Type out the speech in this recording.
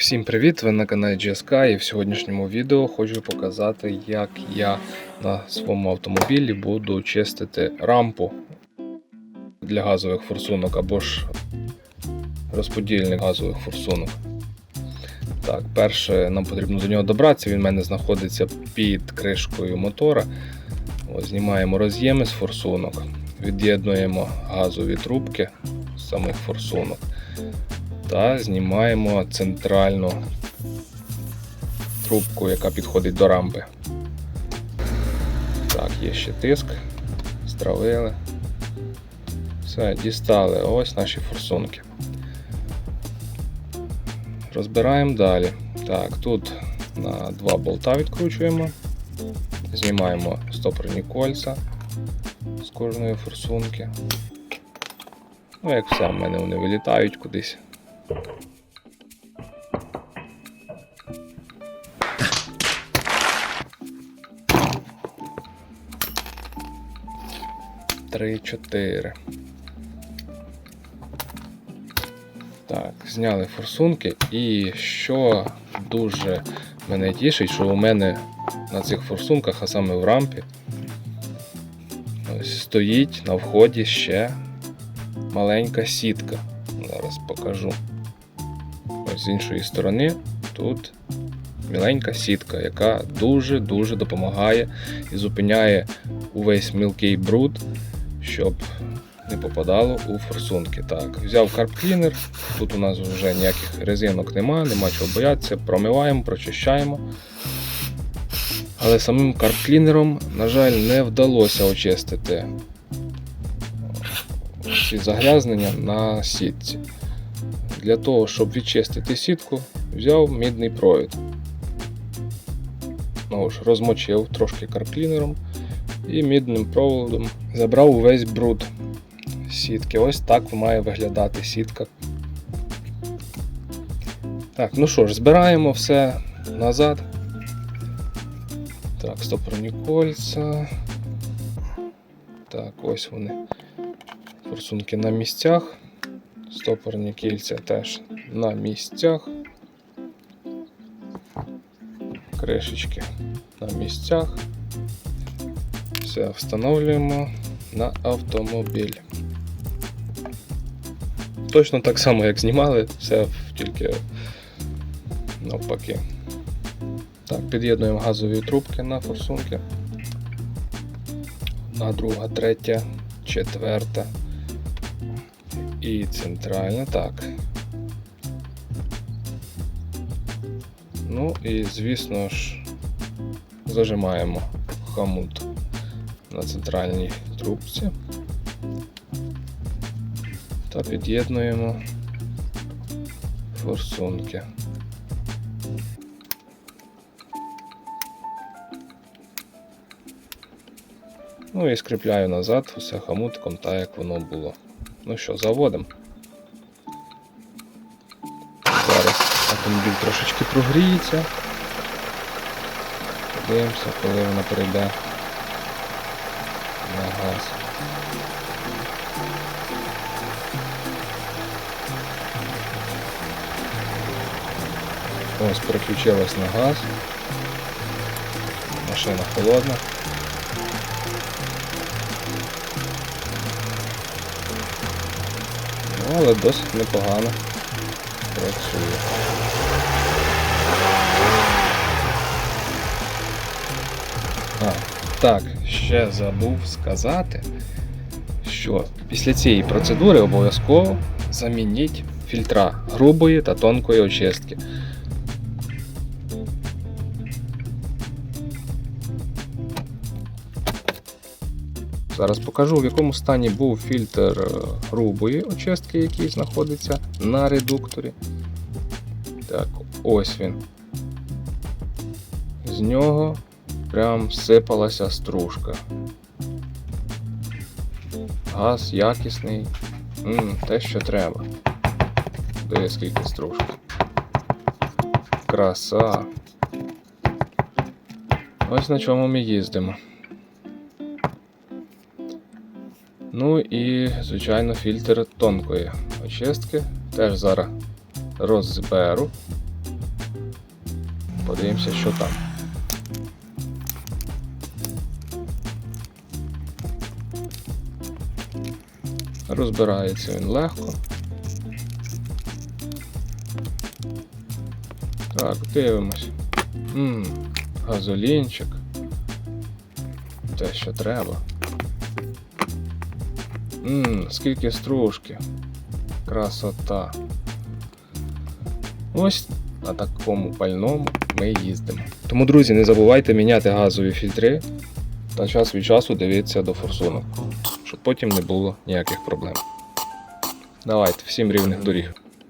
Всім привіт! Ви на каналі GSK і в сьогоднішньому відео хочу показати, як я на своєму автомобілі буду чистити рампу для газових форсунок або ж розподільник газових форсунок. Так, перше нам потрібно до нього добратися. Він в мене знаходиться під кришкою мотора. Ось, знімаємо роз'єми з форсунок, від'єднуємо газові трубки з самих форсунок та знімаємо центральну трубку, яка підходить до рампи. Так, є ще тиск, стравили. Все, дістали ось наші форсунки. Розбираємо далі. Так, тут на два болта відкручуємо, знімаємо стопорні кольця з кожної форсунки. Ну, як все, в мене вони вилітають кудись. Три, чотири. Так, зняли форсунки. І що дуже мене тішить, що у мене на цих форсунках, а саме в рампі, ось стоїть на вході ще маленька сітка. Зараз покажу. З іншої сторони тут міленька сітка, яка дуже-дуже допомагає і зупиняє увесь мілкий бруд, щоб не попадало у форсунки. Так, взяв карп-клінер, тут у нас вже ніяких резинок нема, нема чого боятися, промиваємо, прочищаємо. Але самим карп-клінером, на жаль, не вдалося очистити ці загрязнення на сітці. Для того, щоб відчистити сітку, взяв мідний провід. Знову ж розмочив трошки карклінером і мідним проводом забрав увесь бруд сітки. Ось так має виглядати сітка. Так, ну що ж, збираємо все назад. Так, стопорні кольця. Так, ось вони. Форсунки на місцях. Стопорні кільця теж на місцях. Кришечки на місцях. Все встановлюємо на автомобіль. Точно так само, як знімали, все тільки навпаки. Так, під'єднуємо газові трубки на форсунки. Одна, друга, третя, четверта і центральна. Так. Ну і звісно ж зажимаємо хомут на центральній трубці та під'єднуємо форсунки. Ну і скріпляю назад усе хомутком так, як воно було. Ну що, заводимо. Зараз автомобіль трошечки прогріється. Подивимося, коли вона перейде на газ. Ось переключилась на газ. Машина холодна. Але досить непогано працює. А, так, ще забув сказати, що після цієї процедури обов'язково замініть фільтра грубої та тонкої очистки. Зараз покажу, в якому стані був фільтр е, грубої очистки, який знаходиться на редукторі. Так, ось він. З нього прям сипалася стружка. Газ якісний. М, те, що треба. Диви, скільки стружки. Краса. Ось на чому ми їздимо. Ну і, звичайно, фільтр тонкої очистки. Теж зараз розберу. Подивимося, що там. Розбирається він легко. Так, дивимось. Ммм, газолінчик. Те, що треба. Ммм, скільки стружки. Красота. Ось на такому пальному ми їздимо. Тому, друзі, не забувайте міняти газові фільтри та час від часу дивитися до форсунок, щоб потім не було ніяких проблем. Давайте, всім рівних доріг.